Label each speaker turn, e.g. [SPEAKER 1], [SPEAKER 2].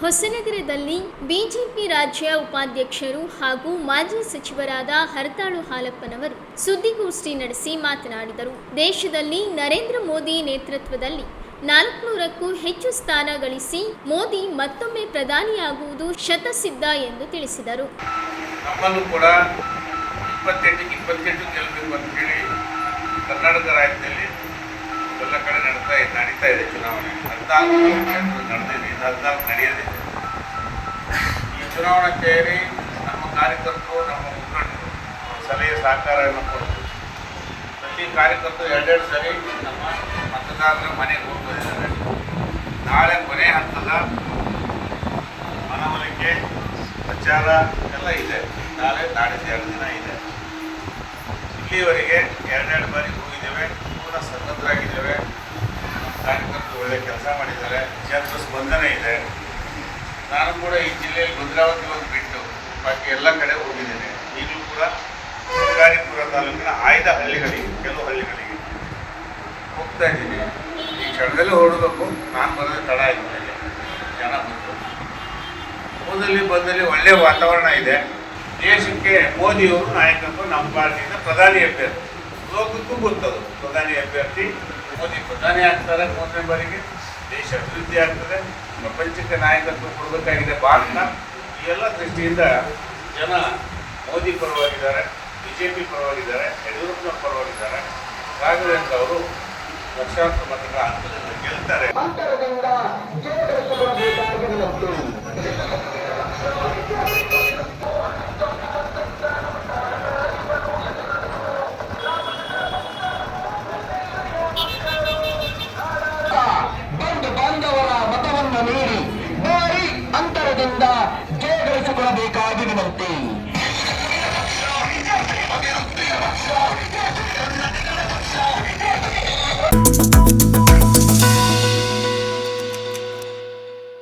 [SPEAKER 1] ಹೊಸನಗರದಲ್ಲಿ BJP ರಾಜ್ಯ ಉಪಾಧ್ಯಕ್ಷರು ಹಾಗೂ ಮಾಜಿ ಸಚಿವರಾದ ಹರ್ತಾಳು ಹಾಲಪ್ಪನವರು ಸುದ್ದಿಗೋಷ್ಠಿ ನಡೆಸಿ ಮಾತನಾಡಿದರು. ದೇಶದಲ್ಲಿ ನರೇಂದ್ರ ಮೋದಿ ನೇತೃತ್ವದಲ್ಲಿ ನಾಲ್ಕುನೂರಕ್ಕೂ ಹೆಚ್ಚು ಸ್ಥಾನ ಗಳಿಸಿ ಮೋದಿ ಮತ್ತೊಮ್ಮೆ ಪ್ರಧಾನಿಯಾಗುವುದು ಶತಸಿದ್ಧ ಎಂದು ತಿಳಿಸಿದರು.
[SPEAKER 2] ಕೂಡ ಕರ್ನಾಟಕ ರಾಜ್ಯದಲ್ಲಿ ಎಲ್ಲ ಕಡೆ ನಡೀತಾ ಇದೆ ಚುನಾವಣೆ. ಹದಿನಾಲ್ಕು ನಡೆದಿದೆ, ಹದಿನಾಲ್ಕು ನಡೆಯೋದಿದೆ ಈ ಚುನಾವಣಾ ತಯಾರಿ ನಮ್ಮ ಕಾರ್ಯಕರ್ತರು, ನಮ್ಮ ಮುಖಂಡರು ಸಲಹೆ ಸಹಕಾರವನ್ನು ಕೊಟ್ಟು ಪ್ರತಿ ಕಾರ್ಯಕರ್ತರು ಎರಡೆರಡು ಸರಿ ನಮ್ಮ ಮತದಾರರ ಮನೆಗೆ ಹೋಗ್ತಾ ನಾಳೆ ಕೊನೆ ಹಂತದ ಮನವೊಲಿಕೆ, ಪ್ರಚಾರ ಎಲ್ಲ ಇದೆ. ನಾಳೆ, ನಾಡಿದ್ದು ಎರಡು ದಿನ ಇದೆ. ಇಲ್ಲಿವರೆಗೆ ಎರಡೆರಡು ಬಾರಿ ಹೋಗಿದ್ದೇವೆ. ಪೂರ್ಣ ಸನ್ನದ್ಧರಾಗಿದ್ದೇವೆ. ಕಾರ್ಯಕರ್ತರು ಒಳ್ಳೆ ಕೆಲಸ ಮಾಡಿದ್ದಾರೆ. ಜನರ ಸ್ಪಂದನೆ ಇದೆ. ನಾನು ಕೂಡ ಈ ಜಿಲ್ಲೆಯಲ್ಲಿ ಭದ್ರಾವತಿ ಒಂದು ಬಿಟ್ಟು ಬಾಕಿ ಎಲ್ಲ ಕಡೆ ಹೋಗಿದ್ದೇನೆ. ಈಗಲೂ ಕೂಡ ಶಿಕಾರಿಪುರ ತಾಲೂಕಿನ ಆಯ್ದ ಹಳ್ಳಿಗಳಿಗೆ, ಕೆಲವು ಹಳ್ಳಿಗಳಿಗೆ ಹೋಗ್ತಾ ಇದ್ದೀನಿ. ಈ ಕ್ಷಣದಲ್ಲಿ ಹೊರಡಬೇಕು. ನಾನು ಬರೋದೇ ತಡ ಆಗಿದ್ದೇನೆ ಜನ ಬಂತು ಹೋದಲ್ಲಿ ಬಂದಲ್ಲಿ ಒಳ್ಳೆ ವಾತಾವರಣ ಇದೆ. ದೇಶಕ್ಕೆ ಮೋದಿಯವರು ನಾಯಕತ್ವ ನಮ್ಮ ಪಾರ್ಟಿಯಿಂದ ಪ್ರಧಾನಿ ಅಭ್ಯರ್ಥಿ. ಲೋಕಕ್ಕೂ ಗೊತ್ತದು, ಪ್ರಧಾನಿ ಅಭ್ಯರ್ಥಿ. ಮೋದಿ ಪ್ರಧಾನಿ ಆಗ್ತಾರೆ ಮೂರನೇ ಬಾರಿಗೆ. ದೇಶ ಅಭಿವೃದ್ಧಿ ಆಗ್ತದೆ ಪ್ರಪಂಚಕ್ಕೆ ನಾಯಕತ್ವ ಕೊಡಬೇಕಾಗಿದೆ ಭಾರತ ಈ ಎಲ್ಲ ದೃಷ್ಟಿಯಿಂದ ಜನ ಮೋದಿ ಪರವಾಗಿದ್ದಾರೆ ಬಿ ಜೆ ಪಿ ಪರವಾಗಿದ್ದಾರೆ. ಯಡಿಯೂರಪ್ಪನವ್ರ ಪರವಾಗಿದ್ದಾರೆ ರಾಘವೇಂದ್ರ ಅವರು ಲಕ್ಷಾಂತರ ಮತಗಳ ಅಂತರದಿಂದ ಗೆಲ್ತಾರೆ
[SPEAKER 3] बेकार भी बनते